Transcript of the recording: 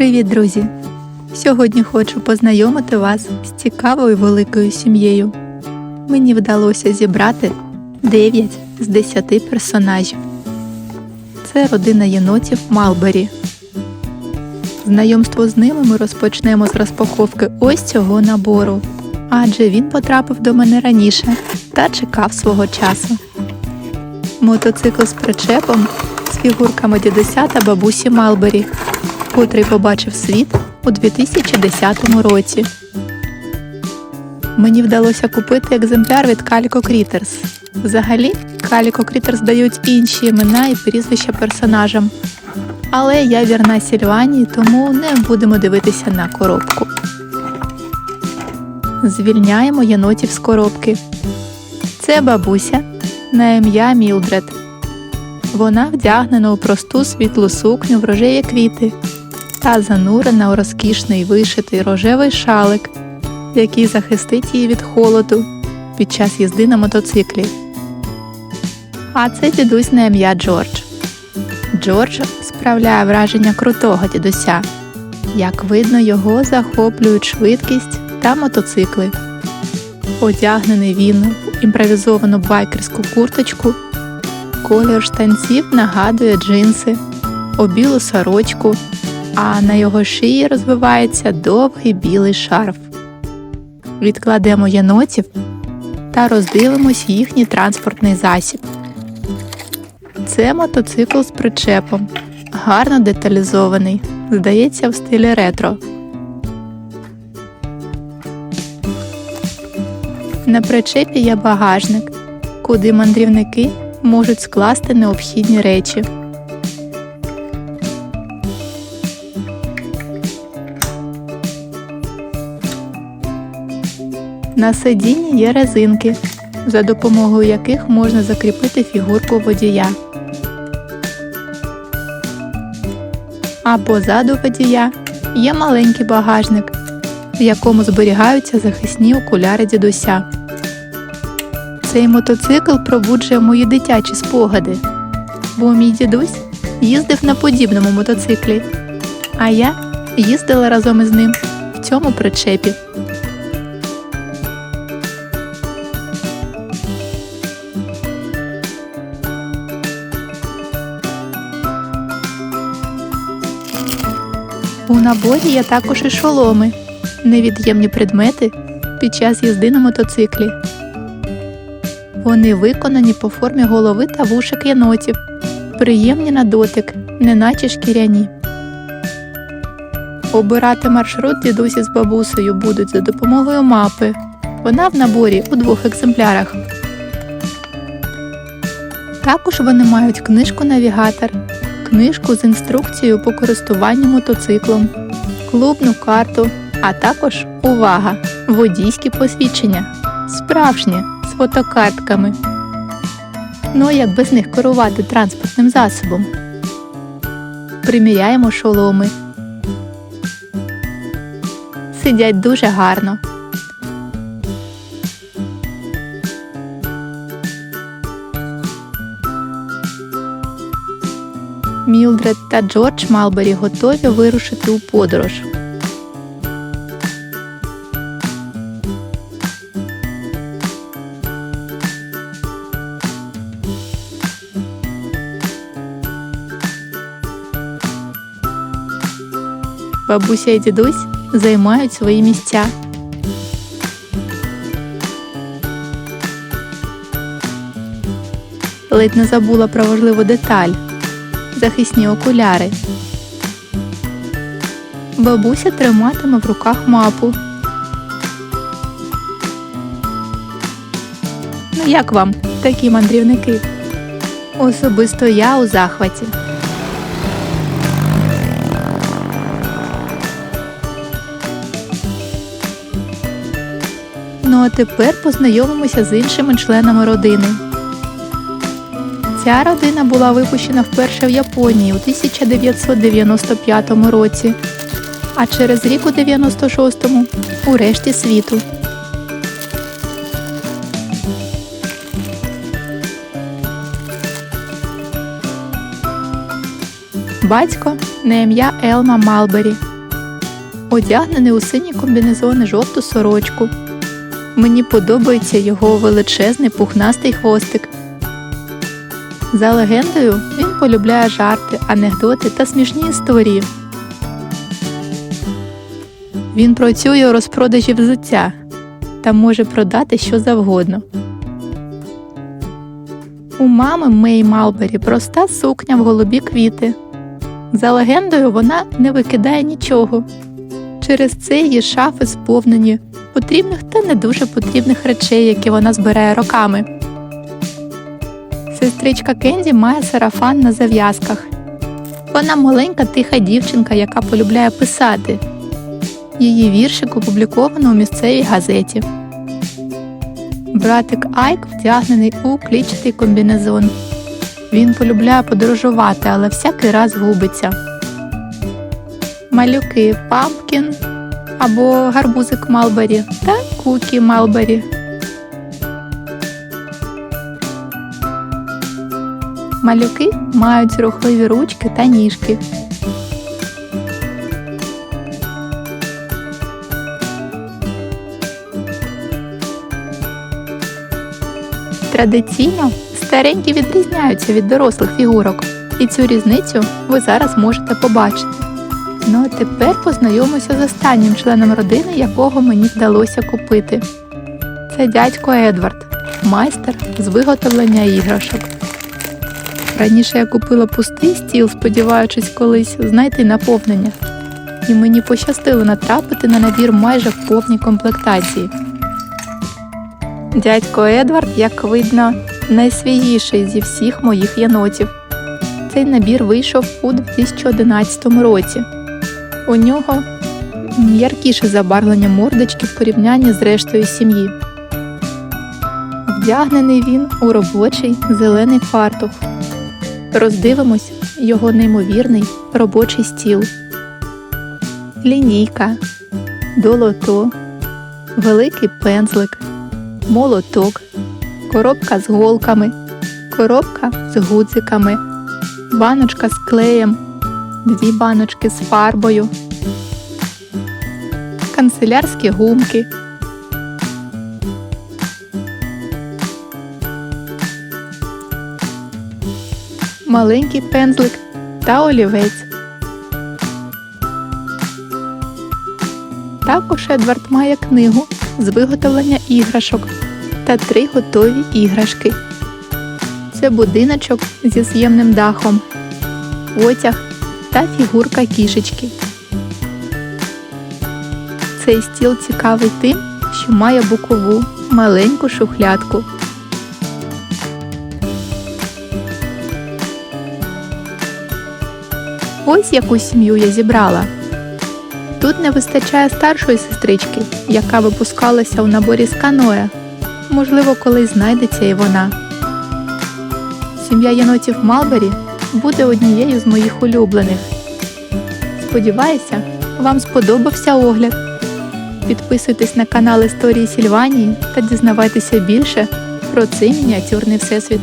Привіт, друзі! Сьогодні хочу познайомити вас з цікавою великою сім'єю. Мені вдалося зібрати 9 з 10 персонажів. Це родина єнотів Малбері. Знайомство з ними ми розпочнемо з розпаковки ось цього набору, адже він потрапив до мене раніше та чекав свого часу. Мотоцикл з причепом з фігурками дідуся та бабусі Малбері, котрий побачив світ у 2010 році. Мені вдалося купити екземпляр від Calico Critters. Взагалі, Calico Critters дають інші імена і прізвища персонажам. Але я вірна Сільванії, тому не будемо дивитися на коробку. Звільняємо єнотів з коробки. Це бабуся на ім'я Мілдред. Вона вдягнена у просту світлу сукню в рожеві квіти та занурена у розкішний вишитий рожевий шалик, який захистить її від холоду під час їзди на мотоциклі. А це дідусь на ім'я Джордж. Джордж справляє враження крутого дідуся. Як видно, його захоплюють швидкість та мотоцикли. Одягнений він в імпровізовану байкерську курточку, колір штанців нагадує джинси, обілу сорочку, а на його шиї розвивається довгий білий шарф. Відкладемо єнотів та роздивимось їхній транспортний засіб. Це мотоцикл з причепом, гарно деталізований, здається, в стилі ретро. На причепі є багажник, куди мандрівники можуть скласти необхідні речі. На сидінні є резинки, за допомогою яких можна закріпити фігурку водія. А позаду водія є маленький багажник, в якому зберігаються захисні окуляри дідуся. Цей мотоцикл пробуджує мої дитячі спогади, бо мій дідусь їздив на подібному мотоциклі, а я їздила разом із ним в цьому причепі. У наборі є також і шоломи, невід'ємні предмети під час їзди на мотоциклі. Вони виконані по формі голови та вушок єнотів, приємні на дотик, неначе шкіряні. Обирати маршрут дідусі з бабусею будуть за допомогою мапи. Вона в наборі у двох екземплярах. Також вони мають книжку-навігатор, книжку з інструкцією по користуванню мотоциклом, клубну карту, а також увага! Водійські посвідчення. Справжні з фотокартками. Ну як без них керувати транспортним засобом? Приміряємо шоломи. Сидять дуже гарно. Мілдред та Джордж Малбері готові вирушити у подорож. Бабуся і дідусь займають свої місця. Ледь не забула про важливу деталь захисні окуляри. Бабуся триматиме в руках мапу. Ну як вам такі мандрівники? Особисто я у захваті. Ну а тепер познайомимося з іншими членами родини. Ця родина була випущена вперше в Японії у 1995 році, а через рік у 96-му у решті світу. Батько на ім'я Елма Малбері. одягнений у синій комбінезон жовту сорочку. Мені подобається його величезний пухнастий хвостик. За легендою, він полюбляє жарти, анекдоти та смішні історії. Він працює у розпродажі взуття та може продати що завгодно. У мами Мей Малбері проста сукня в голубі квіти. За легендою, вона не викидає нічого. Через це її шафи сповнені потрібних та не дуже потрібних речей, які вона збирає роками. Сестричка Кенді має сарафан на зав'язках. Вона маленька тиха дівчинка, яка полюбляє писати. Її віршик опубліковано у місцевій газеті. Братик Айк вдягнений у клітчатий комбінезон. Він полюбляє подорожувати, але всякий раз губиться. Малюки Пампкін або гарбузик Малбері та Кукі Малбері. Малюки мають рухливі ручки та ніжки. Традиційно старенькі відрізняються від дорослих фігурок, і цю різницю ви зараз можете побачити. Ну а тепер познайомимося з останнім членом родини, якого мені вдалося купити. Це дядько Едвард, майстер з виготовлення іграшок. Раніше я купила пустий стіл, сподіваючись колись знайти наповнення. І мені пощастило натрапити на набір майже в повній комплектації. Дядько Едвард, як видно, найсвіжіший зі всіх моїх єнотів. Цей набір вийшов у 2011 році. У нього яркіше забарвлення мордочки в порівнянні з рештою сім'ї. Вдягнений він у робочий зелений фартух. Роздивимось його неймовірний робочий стіл. Лінійка, долото, великий пензлик, молоток, коробка з голками, коробка з гудзиками, баночка з клеєм, дві баночки з фарбою, канцелярські гумки. Маленький пензлик та олівець. Також Едвард має книгу з виготовлення іграшок та три готові іграшки. Це будиночок зі з'ємним дахом, потяг та фігурка кішечки. Цей стіл цікавий тим, що має бокову маленьку шухлядку. Ось яку сім'ю я зібрала. Тут не вистачає старшої сестрички, яка випускалася у наборі з каноя. Можливо, колись знайдеться і вона. Сім'я єнотів Малбері буде однією з моїх улюблених. Сподіваюся, вам сподобався огляд. Підписуйтесь на канал Історії Сільванії та дізнавайтеся більше про цей мініатюрний всесвіт.